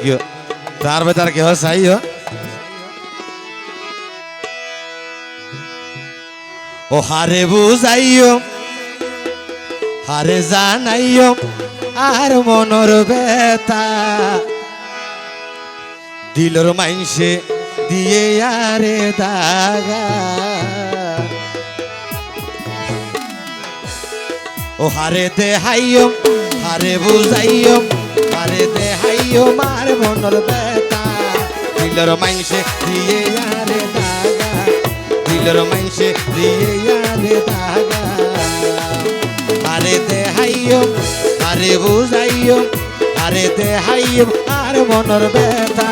কিয় তার বেতার কেহ চাইও? ও হারে বুঝাইও, হারে জানাইও, আর মনর বেতা দিলর মাইনসে দিয়ে আরে দাগা। ও হারে দেহাইও, হারে বুঝাইও মনর বেতা। দিলর মাইনসে দিয়ে আরে দাগা দিলর মাইনসে দিয়ে আরে দাগা আরে দেহাইও আরে বুঝাইও আরে দেহাইও আর মনর বেতা।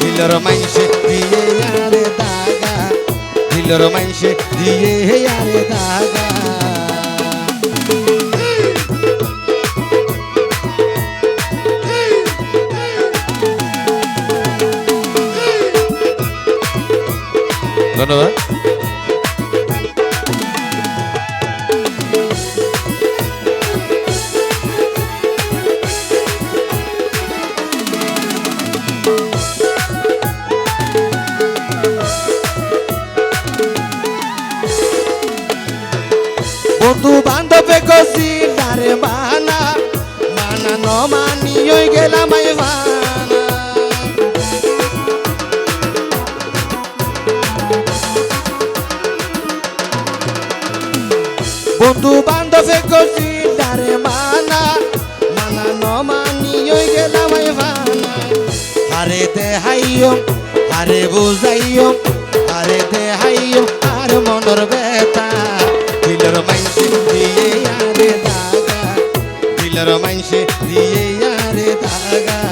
দিলর মাইনসে দিয়ে আরে দাগা দিলর মাইনসে দিয়ে আরে দাগা ধন্যবাদ। বন্ধু বান্ধবে কষি মানা মানা ন মানি বন্ধু বান্ধবে কষি ডারে মানা মানা ন মানি, ওই গেলাম আরে দেহাইও আরে বুঝাইও আরে দেহাইও আর মনর বেতা দিলর মাইনসে দিয়ে আরে দাগা, দিলর মাইনসে দিয়ে আরে দাগা।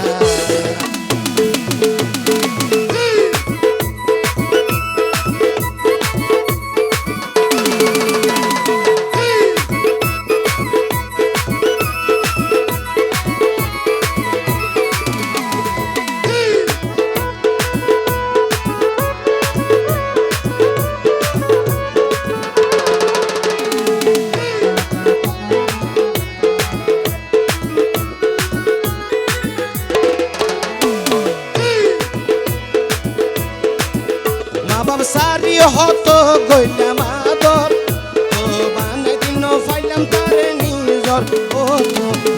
সারি হত গইলাম আদর ও বানে দিন ফাইলাম তারে নিজর। ও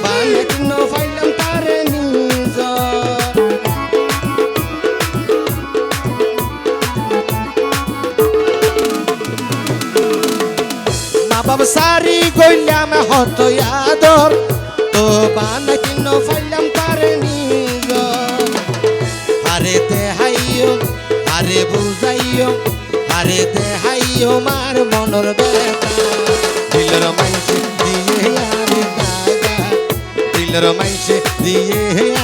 বানে দিন ফাইলাম তারে নিজর। মা বাবা সারি গইলাম হত আদর। তো বানে দিন ফাইলাম তারে নিজর আরে বুঝাইও আরে দেহাইও মার মনর বেতা দিলর মাইসে দিয়ে দিলর মাইসে দিয়ে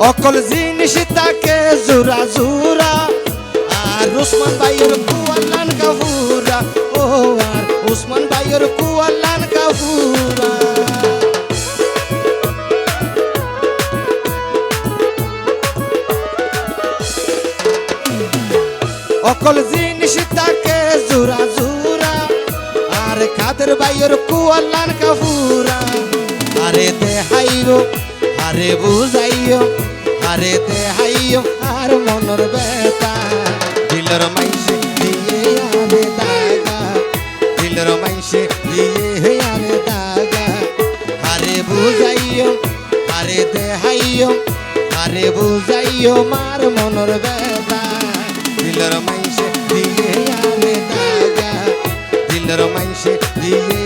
অকল জিনিস তাকে জোরা জোরা আর উসমান ভাইয়ের কুয়াল্লান কাফুরা ও আর উসমান ভাইয়ের কুয়াল্লান কাফুরা অকল জিনিস তাকে জোরা জোরা আর খাদের ভাইয়ের কুয়াল্লান কাফুরা আরে দেহাইও আরে বুঝাইও, আরে দেহাইও, আর মনর বেতা দিলর মাইসে দিয়ে আরে দাগা, দিলর মাইসে দিয়ে আরে দাগা। আরে বুঝাইও, আরে দেহাইও, আরে বুঝাইও মার মনর বেতা দিলর মাইসে দিয়ে আরে দাগা, দিলর মাইসে দিয়ে